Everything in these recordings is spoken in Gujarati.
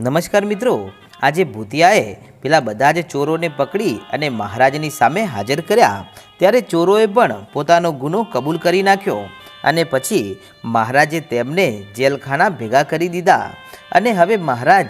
નમસ્કાર મિત્રો. આજે ભૂતિયાએ પેલા બધા જ ચોરોને પકડી અને મહારાજની સામે હાજર કર્યા. ત્યારે ચોરોએ પણ પોતાનો ગુનો કબૂલ કરી નાખ્યો અને પછી મહારાજે તેમને જેલખાના ભેગા કરી દીધા. અને હવે મહારાજ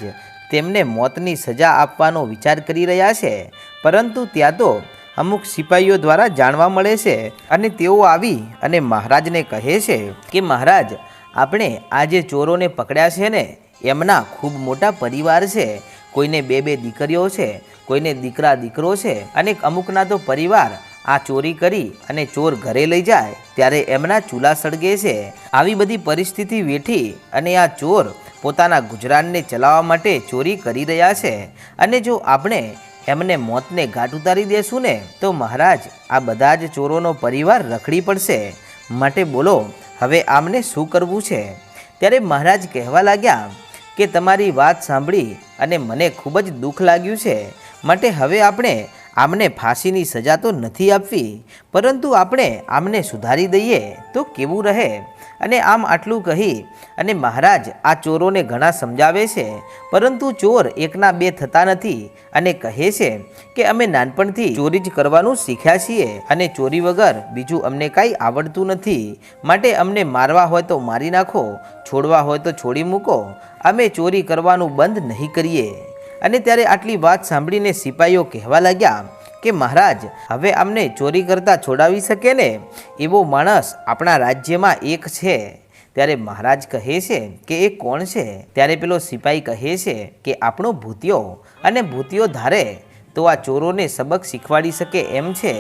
તેમને મોતની સજા આપવાનો વિચાર કરી રહ્યા છે. પરંતુ ત્યાં તો અમુક સિપાહીઓ દ્વારા જાણવા મળે છે અને તેઓ આવી અને મહારાજને કહે છે કે, મહારાજ, આપણે આ જે ચોરોને પકડ્યા છે ને એમના ખૂબ મોટા પરિવાર છે. કોઈને બે બે દીકરીઓ છે, કોઈને દીકરા દીકરો છે. અને અમુકના તો પરિવાર આ ચોરી કરી અને ચોર ઘરે લઈ જાય, ત્યારે એમના ચૂલા સળગે છે. આવી બધી પરિસ્થિતિ વેઠી અને આ ચોર પોતાના ગુજરાનને ચલાવવા માટે ચોરી કરી રહ્યા છે. અને જો આપણે એમને મોતને ઘાટ ઉતારી દેશું ને, તો મહારાજ, આ બધા જ ચોરોનો પરિવાર રખડી પડશે. માટે બોલો, હવે આમને શું કરવું છે? ત્યારે મહારાજ કહેવા લાગ્યા કે તમારી વાત સાંભળી અને મને ખૂબ જ દુઃખ લાગ્યું છે. માટે હવે આપણે આમને ફાંસીની સજા તો નથી આપવી, પરંતુ આપણે આમને સુધારી દઈએ તો કેવું રહે? અને આમ આટલું કહી અને મહારાજ આ ચોરોને ઘણા સમજાવે છે, પરંતુ ચોર એકના બે થતા નથી અને કહે છે કે અમે નાનપણથી ચોરી જ કરવાનું શીખ્યા છીએ અને ચોરી વગર બીજું અમને કાંઈ આવડતું નથી. માટે અમને મારવા હોય તો મારી નાખો, છોડવા હોય તો છોડી મૂકો, અમે ચોરી કરવાનું બંધ નહીં કરીએ. અને ત્યારે આટલી વાત સાંભળીને સિપાહીઓ કહેવા લાગ્યા કે મહારાજ, હવે અમને ચોરી કરતા છોડાવી શકે ને? એવો માણસ આપણા રાજ્યમાં એક છે. ત્યારે મહારાજ કહે છે કે એ કોણ છે? ત્યારે પેલો સિપાહી કહે છે કે આપણો ભૂતિયો અને ભૂતિયો ધારે તો આ ચોરોને સબક શીખવાડી શકે એમ છે.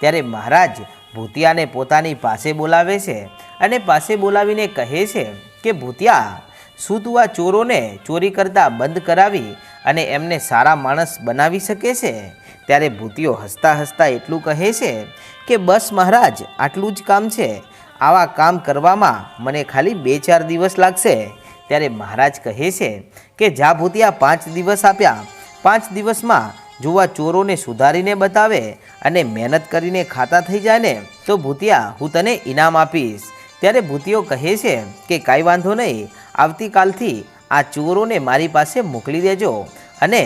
ત્યારે મહારાજ ભૂતિયાને પોતાની પાસે બોલાવે છે અને પાસે બોલાવીને કહે છે કે, ભૂતિયા, શું તું આ ચોરોને ચોરી કરતા બંધ કરાવી અને એમને સારા માણસ બનાવી શકે છે? ત્યારે ભૂતિઓ હસતા હસતા એટલું કહે છે કે, બસ મહારાજ, આટલું જ કામ છે. આવા કામ કરવામાં મને ખાલી બે ચાર દિવસ લાગશે. ત્યારે મહારાજ કહે છે કે, જા ભૂતિયા, પાંચ દિવસ આપ્યા. પાંચ દિવસમાં જોવા ચોરોને સુધારીને બતાવે અને મહેનત કરીને ખાતા થઈ જાય ને તો ભૂતિયા, હું તને ઇનામ આપીશ. ત્યારે ભૂતિયો કહે છે કે, કાંઈ વાંધો નહીં. આવતીકાલથી આ ચોરોને મારી પાસે મોકલી દેજો અને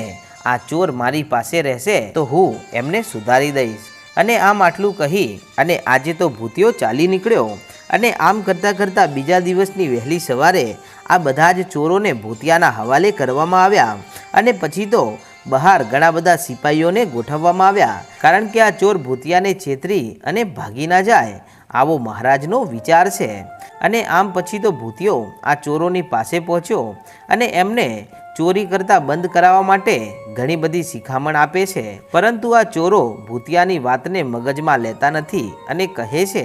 આ ચોર મારી પાસે રહેશે તો હું એમને સુધારી દઈશ. અને આમ આટલું કહી અને આજે તો ભૂતિયો ચાલી નીકળ્યો. અને આમ કરતાં કરતાં બીજા દિવસની વહેલી સવારે આ બધા જ ચોરોને ભૂતિયાના હવાલે કરવામાં આવ્યા અને પછી તો બહાર ઘણા બધા સિપાહીઓને ગોઠવવામાં આવ્યા. કારણ કે આ ચોર ભૂતિયાને છેતરી અને ભાગી ના જાય, આવો મહારાજનો વિચાર છે. અને આમ પછી તો ભૂતિયો આ ચોરોની પાસે પહોંચ્યો અને એમને ચોરી કરતા બંધ કરાવવા માટે ઘણી બધી શિખામણ આપે છે. પરંતુ આ ચોરો ભૂતિયાની વાતને મગજમાં લેતા નથી અને કહે છે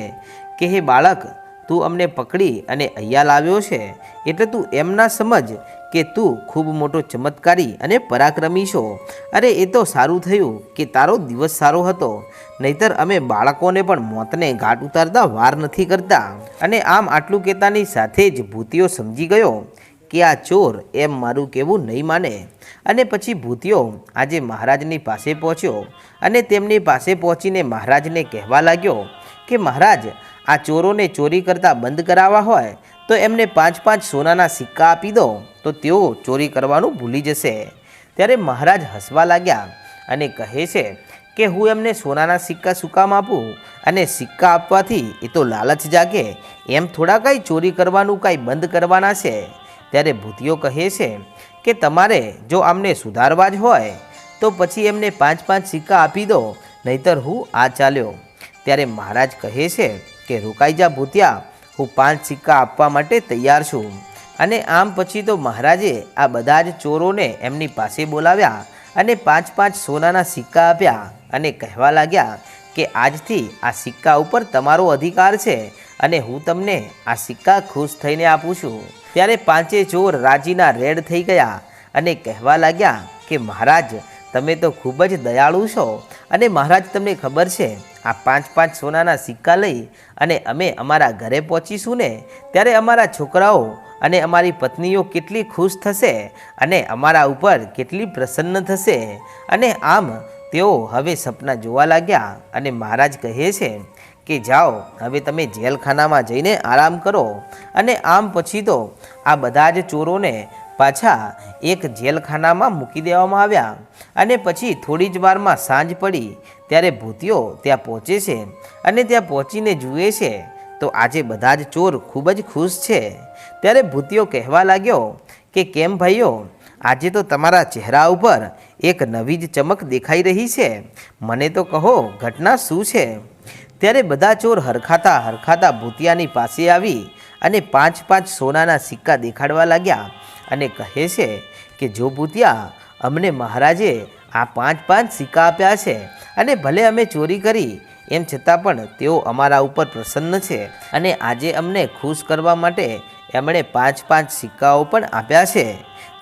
કે, હે બાળક, તું અમને પકડી અને અહીંયા લાવ્યો છે. એટલે તું એમ ના સમજ કે તું ખૂબ મોટો ચમત્કારી અને પરાક્રમી છો. અરે, એ તો સારું થયું કે તારો દિવસ સારો હતો. નહીતર અમે બાળકોને પણ મોતને ઘાટ ઉતારતા વાર નથી કરતા. અને આમ આટલું કહેતાની સાથે જ ભૂતિયો સમજી ગયો કે આ ચોર એમ મારું કહેવું નહીં માને. અને પછી ભૂતિયો આજે મહારાજની પાસે પહોંચ્યો અને તેમની પાસે પહોંચીને મહારાજને કહેવા લાગ્યો કે મહારાજ, આ ચોરોને ચોરી કરતા બંધ કરાવવા હોય તો એમને પાંચ પાંચ સોનાના સિક્કા આપી દો તો તેઓ ચોરી કરવાનું ભૂલી જશે. ત્યારે મહારાજ હસવા લાગ્યા અને કહે છે કે હું એમને સોનાના સિક્કા શું કામ આપું? અને સિક્કા આપવાથી એ તો લાલચ જાગે. એમ થોડા કાંઈ ચોરી કરવાનું કાંઈ બંધ કરવાના છે. ત્યારે ભૂતિઓ કહે છે કે તમારે જો આમને સુધારવા જ હોય તો પછી એમને પાંચ પાંચ સિક્કા આપી દો, નહીતર હું આ ચાલ્યો. ત્યારે મહારાજ કહે છે કે રોકાઈ જા ભૂતિયા હું પાંચ સિક્કા આપવા માટે તૈયાર છું. અને આમ પછી તો મહારાજે આ બધા જ ચોરોને એમની પાસે બોલાવ્યા અને પાંચ પાંચ સોનાના સિક્કા આપ્યા અને કહેવા લાગ્યા કે આજથી આ સિક્કા ઉપર તમારો અધિકાર છે અને હું તમને આ સિક્કા ખુશ થઈને આપું છું. ત્યારે પાંચે ચોર રાજીના રેડ થઈ ગયા અને કહેવા લાગ્યા કે મહારાજ તમે તો ખૂબ જ દયાળુ છો. અને મહારાજ, તમને ખબર છે, આ પાંચ પાંચ સોનાના સિક્કા લઈ અને અમે અમારા ઘરે પહોંચીશું ને, ત્યારે અમારા છોકરાઓ અને અમારી પત્નીઓ કેટલી ખુશ થશે અને અમારા ઉપર કેટલી પ્રસન્ન થશે. અને આમ તેઓ હવે સપના જોવા લાગ્યા અને મહારાજ કહે છે કે, જાઓ, હવે તમે જેલખાનામાં જઈને આરામ કરો. અને આમ પછી તો આ બધા જ ચોરોને પાછા એક જેલખાનામાં મૂકી દેવામાં આવ્યા અને પછી થોડી જ વારમાં સાંજ પડી, ત્યારે ભૂતિયો ત્યાં પહોંચે છે અને ત્યાં પહોંચીને જુએ છે, તો આજે બધા જ ચોર ખૂબ જ ખુશ છે. ત્યારે ભૂતિયો કહેવા લાગ્યો કે, કેમ ભાઈઓ, આજે તો તમારા ચહેરા ઉપર એક નવી જ ચમક દેખાઈ રહી છે. મને તો કહો, ઘટના શું છે? ત્યારે બધા ચોર હરખાતા હરખાતા ભૂતિયાની પાસે આવી અને પાંચ પાંચ સોનાના સિક્કા દેખાડવા લાગ્યા અને કહે છે કે, જો ભૂતિયા, અમને મહારાજે આ પાંચ પાંચ સિક્કા આપ્યા છે અને ભલે અમે ચોરી કરી, એમ છતાં પણ તેઓ અમારા ઉપર પ્રસન્ન છે અને આજે અમને ખુશ કરવા માટે એમણે પાંચ પાંચ સિક્કાઓ પણ આપ્યા છે.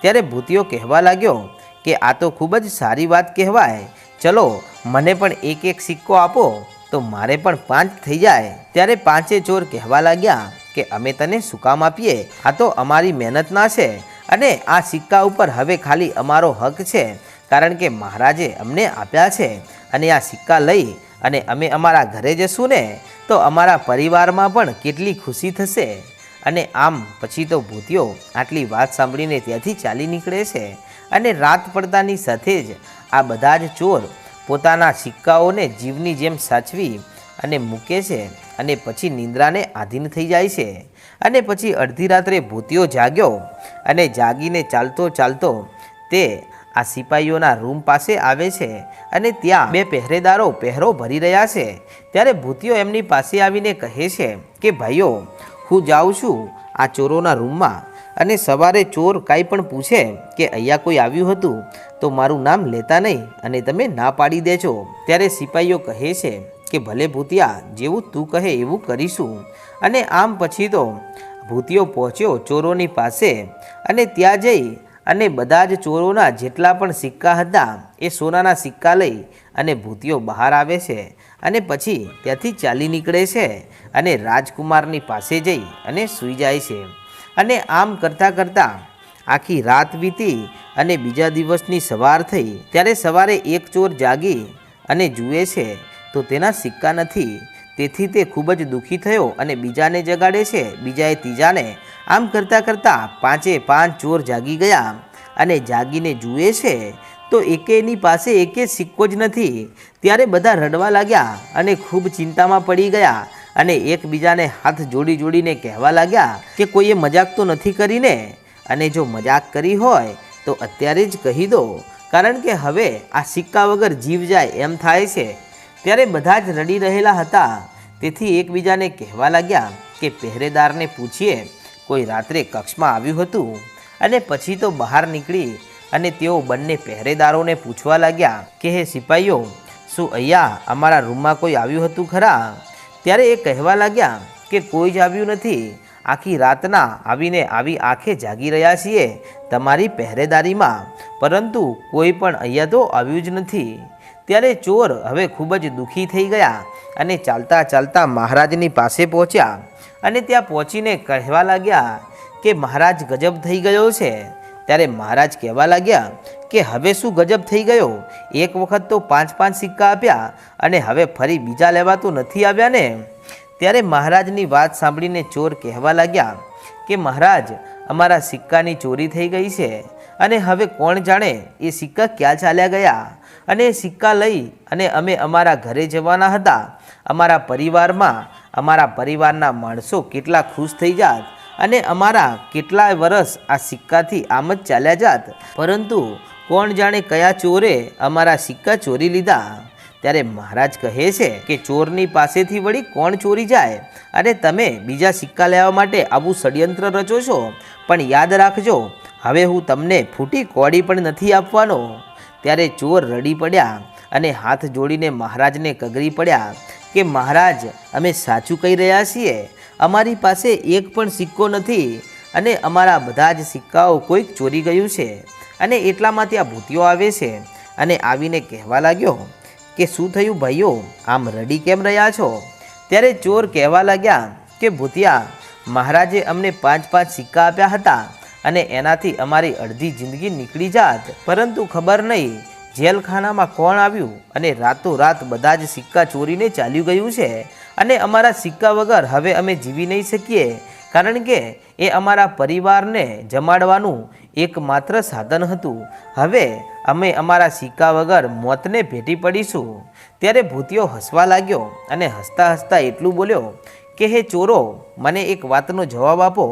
ત્યારે ભૂતિયો કહેવા લાગ્યો કે, આ તો ખૂબ જ સારી વાત કહેવાય. ચલો, મને પણ એક એક સિક્કો આપો, તો મારે પણ પાંચ થઈ જાય. ત્યારે પાંચે ચોર કહેવા લાગ્યા કે, અમે તને શું કામ આપીએ? આ તો અમારી મહેનતના છે. અને આ સિક્કા ઉપર હવે ખાલી અમારો હક છે, કારણ કે મહારાજે અમને આપ્યા છે. અને આ સિક્કા લઈ અને અમે અમારા ઘરે જશું ને, તો અમારા પરિવારમાં પણ કેટલી ખુશી થશે. અને આમ પછી તો ભૂતિયો આટલી વાત સાંભળીને ત્યાંથી ચાલી નીકળે છે. અને રાત પડતાની સાથે જ આ બધા જ ચોર પોતાના સિક્કાઓને જીવની જેમ સાચવી અને મૂકે છે અને પછી નિંદ્રાને આધીન થઈ જાય છે. અને પછી અડધી રાત્રે ભૂતિયો જાગ્યો અને જાગીને ચાલતો ચાલતો તે આ સિપાહીઓના રૂમ પાસે આવે છે અને ત્યાં બે પહેરેદારો પહેરો ભરી રહ્યા છે. ત્યારે ભૂતિયો એમની પાસે આવીને કહે છે કે, ભાઈઓ, હું જાઉં છું આ ચોરોના રૂમમાં અને સવારે ચોર કાંઈ પણ પૂછે કે અહીંયા કોઈ આવ્યું હતું તો મારું નામ લેતા નહીં અને તમે ના પાડી દેજો. ત્યારે સિપાહીઓ કહે છે કે ભલે ભૂતિયા, જેવું તું કહે એવું કરીશું. અને આમ પછી તો ભૂતિયો પહોંચ્યો ચોરોની પાસે અને ત્યાં જઈ અને બધા જ ચોરોના જેટલા પણ સિક્કા હતા એ સોનાના સિક્કા લઈ અને ભૂતિયો બહાર આવે છે અને પછી ત્યાંથી ચાલી નીકળે છે અને રાજકુમારની પાસે જઈ અને સૂઈ જાય છે. અને આમ કરતાં કરતાં આખી રાત વીતી અને બીજા દિવસની સવાર થઈ. ત્યારે સવારે એક ચોર જાગી અને જુએ છે તો તેના સિક્કા નથી. તેથી તે ખૂબ જ દુઃખી થયો અને બીજાને જગાડે છે. બીજાએ ત્રીજાને આમ કરતાં કરતાં પાંચે પાંચ ચોર જાગી ગયા અને જાગીને જુએ છે તો એકેની પાસે એકે સિક્કો જ નથી. ત્યારે બધા રડવા લાગ્યા અને ખૂબ ચિંતામાં પડી ગયા અને એકબીજાને હાથ જોડી જોડીને કહેવા લાગ્યા કે કોઈએ મજાક તો નથી કરીને? અને જો મજાક કરી હોય તો અત્યારે જ કહી દો. કારણ કે હવે આ સિક્કા વગર જીવ જાય એમ થાય છે. ત્યારે બધા જ રડી રહેલા હતા. તેથી એકબીજાને કહેવા લાગ્યા કે પહેરેદારને પૂછીએ, કોઈ રાત્રે કક્ષમાં આવ્યું હતું? અને પછી તો બહાર નીકળી અને તેઓ બંને પહેરેદારોને પૂછવા લાગ્યા કે, હે સિપાહીઓ શું અહીંયા અમારા રૂમમાં કોઈ આવ્યું હતું ખરા? ત્યારે એ કહેવા લાગ્યા કે, કોઈ જ આવ્યું નથી. આખી રાતના આવીને આવી આંખે જાગી રહ્યા છીએ તમારી પહેરેદારીમાં. પરંતુ કોઈ પણ અહીંયા તો આવ્યું જ નથી. ત્યારે ચોર હવે ખૂબ જ દુઃખી થઈ ગયા અને ચાલતા ચાલતા મહારાજની પાસે પહોંચ્યા અને ત્યાં પહોંચીને કહેવા લાગ્યા કે મહારાજ ગજબ થઈ ગયો છે. ત્યારે મહારાજ કહેવા લાગ્યા કે હવે શું ગજબ થઈ ગયો? એક વખત તો પાંચ પાંચ સિક્કા આપ્યા અને હવે ફરી બીજા લેવા તો નથી આવ્યા ને ત્યારે મહારાજની વાત સાંભળીને ચોર કહેવા લાગ્યા કે મહારાજ, અમારા સિક્કાની ચોરી થઈ ગઈ છે અને હવે કોણ જાણે એ સિક્કા ક્યાં ચાલ્યા ગયા? અને સિક્કા લઈ અને અમે અમારા ઘરે જવાના હતા. અમારા પરિવારમાં, અમારા પરિવારના માણસો કેટલા ખુશ થઈ જાત અને અમારા કેટલાય વર્ષ આ સિક્કાથી આમ જ ચાલ્યા જાત. પરંતુ કોણ જાણે કયા ચોરે અમારા સિક્કા ચોરી લીધા? ત્યારે મહારાજ કહે છે કે ચોરની પાસેથી વળી કોણ ચોરી જાય? અને તમે બીજા સિક્કા લેવા માટે આવું ષડયંત્ર રચો છો. પણ યાદ રાખજો, હવે હું તમને ફૂટી કોડી પણ નથી આપવાનો. ત્યારે ચોર રડી પડ્યા અને હાથ જોડીને મહારાજને કગરી પડ્યા કે, મહારાજ, અમે સાચું કહી રહ્યા છીએ. અમારી પાસે એક પણ સિક્કો નથી અને અમારા બધા જ સિક્કાઓ કોઈક ચોરી ગયું છે અને એટલામાં ત્યાં ભૂતિયો આવે છે. અને આવીને કહેવા લાગ્યો કે, શું થયું ભાઈઓ? આમ રડી કેમ રહ્યા છો? ત્યારે ચોર કહેવા લાગ્યા કે, ભૂતિયા, મહારાજે અમને પાંચ પાંચ સિક્કા આપ્યા હતા અને એનાથી અમારી અડધી જિંદગી નીકળી જાત. પરંતુ ખબર નહીં, જેલખાનામાં કોણ આવ્યું અને રાતોરાત બધા જ સિક્કા ચોરીને ચાલ્યું ગયું છે. અને અમારા સિક્કા વગર હવે અમે જીવી નહીં શકીએ, કારણ કે એ અમારા પરિવારને જમાડવાનું એકમાત્ર સાધન હતું. હવે અમે અમારા સિક્કા વગર મોતને ભેટી પડીશું. ત્યારે ભૂતિયો હસવા લાગ્યો અને હસતા હસતા એટલું બોલ્યો, કે હે ચોરો, મને એક વાતનો જવાબ આપો.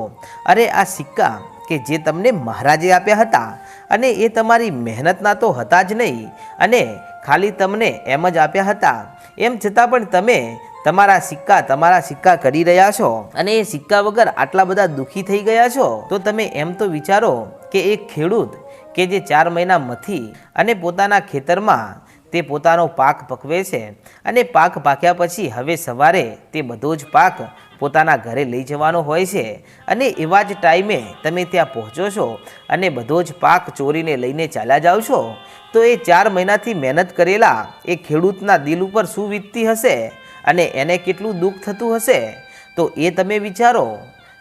અરે આ સિક્કા કે જે તમને મહારાજે આપ્યા હતા અને એ તમારી મહેનતના તો હતા જ નહીં અને ખાલી તમને એમ જ આપ્યા હતા. એમ છતાં પણ તમે તમારા સિક્કા તમારા સિક્કા કરી રહ્યા છો અને એ સિક્કા વગર આટલા બધા દુઃખી થઈ ગયા છો? તો તમે એમ તો વિચારો કે એક ખેડૂત કે જે ચાર મહિના મથી અને પોતાના ખેતરમાં તે પોતાનો પાક પકવે છે અને પાક પાક્યા પછી હવે સવારે તે બધો જ પાક પોતાના ઘરે લઈ જવાનો હોય છે અને એવા જ ટાઈમે તમે ત્યાં પહોંચો છો અને બધો જ પાક ચોરીને લઈને ચાલ્યા જાઓ છો, તો એ ચાર મહિનાથી મહેનત કરેલા એ ખેડૂતના દિલ ઉપર શું વીતતી હશે અને એને કેટલું દુઃખ થતું હશે? તો એ તમે વિચારો.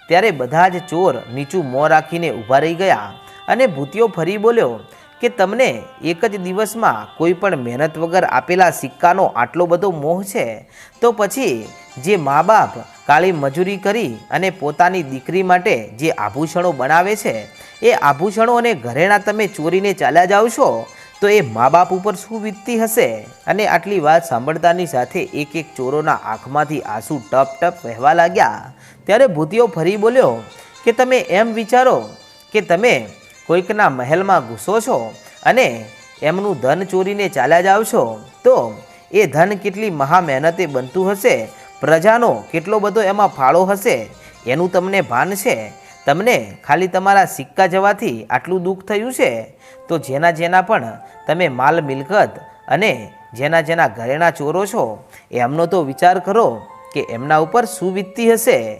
ત્યારે બધા જ ચોર નીચું મોં રાખીને ઊભા રહી ગયા અને ભૂતિયો ફરી બોલ્યો કે તમને એક જ દિવસમાં કોઈ પણ મહેનત વગર આપેલા સિક્કાનો આટલો બધો મોહ છે? તો પછી જે મા બાપ કાળી મજૂરી કરી અને પોતાની દીકરી માટે જે આભૂષણો બનાવે છે, એ આભૂષણો અને ઘરેણાં તમે ચોરીને ચાલ્યા જાઓ છો, તો એ મા બાપ ઉપર શું વીતતી હશે? અને આટલી વાત સાંભળતાની સાથે એક એક ચોરોના આંખમાંથી આંસુ ટપ ટપ વહેવા લાગ્યા. ત્યારે ભૂતિયો ફરી બોલ્યો, કે તમે એમ વિચારો કે તમે કોઈકના મહેલમાં ઘૂસો છો અને એમનું ધન ચોરીને ચાલ્યા જાઓ છો, તો એ ધન કેટલી મહા મહેનતે બનતું હશે પ્રજાનો કેટલો બધો એમાં ફાળો હશે, એનું તમને ભાન છે? તમને ખાલી તમારા સિક્કા જવાથી આટલું દુઃખ થયું છે? તો જેના જેના પણ તમે માલ મિલકત અને જેના જેના ઘરેણા ચોરો છો, એમનો તો વિચાર કરો કે એમના ઉપર શું હશે?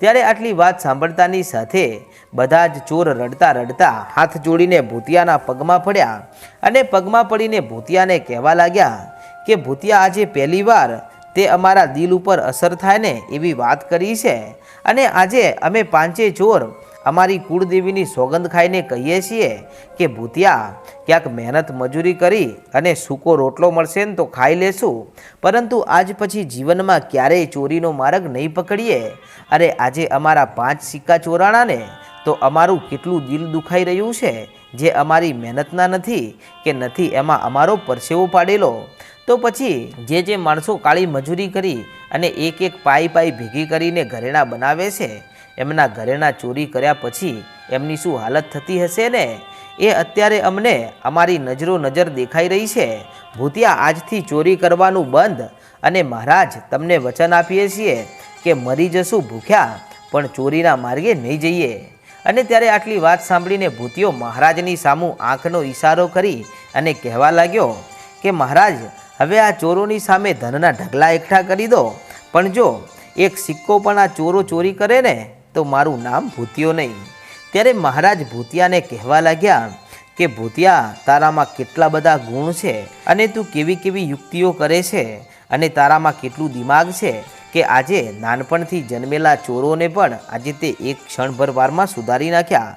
ત્યારે આટલી વાત સાંભળતાની સાથે બધા જ ચોર રડતા રડતા હાથ જોડીને ભૂતિયાના પગમાં પડ્યા અને પગમાં પડીને ભૂતિયાને કહેવા લાગ્યા કે, ભૂતિયા, આજે પહેલીવાર તે અમારા દિલ ઉપર અસર થાય ને એવી વાત કરી છે. અને આજે અમે પાંચે ચોર અમારી કુળદેવીની સોગંદ ખાઈને કહીએ છીએ કે, ભૂતિયા, ક્યાંક મહેનત મજૂરી કરી અને સૂકો રોટલો મળશે ને તો ખાઈ લેશું. પરંતુ આજ પછી જીવનમાં ક્યારેય ચોરીનો માર્ગ નહીં પકડીએ. અરે, આજે અમારા પાંચ સિક્કા ચોરાણાને તો અમારું કેટલું દિલ દુખાઈ રહ્યું છે, જે અમારી મહેનતના નથી કે નથી એમાં અમારો પરસેવો પાડેલો. તો પછી જે જે માણસો કાળી મજૂરી કરી અને એક એક પાઈ પાઈ ભેગી કરીને ઘરેણાં બનાવે છે, એમના ઘરેણાં ચોરી કર્યા પછી એમની શું હાલત થતી હશે ને? એ અત્યારે અમને અમારી નજરો નજર દેખાઈ રહી છે. ભૂતિયા આજથી ચોરી કરવાનું બંધ અને મહારાજ તમને વચન આપીએ છીએ કે મરી જશું ભૂખ્યા, પણ ચોરીના માર્ગે નહીં જઈએ. અને ત્યારે આટલી વાત સાંભળીને ભૂતિયો મહારાજની સામું આંખનો ઈશારો કરી અને કહેવા લાગ્યો કે મહારાજ હવે આ ચોરોની સામે ધનના ઢગલા એકઠા કરી દો. પણ જો એક સિક્કો પણ આ ચોરો ચોરી કરે ને, તો મારું નામ ભૂતિયો નહીં. ત્યારે મહારાજ ભૂતિયાને કહેવા લાગ્યા કે, ભૂતિયા, તારામાં કેટલા બધા ગુણ છે અને તું કેવી કેવી યુક્તિઓ કરે છે અને તારામાં કેટલું દિમાગ છે કે આજે નાનપણથી જન્મેલા ચોરોને પણ આજે તે એક ક્ષણભર વારમાં સુધારી નાખ્યા.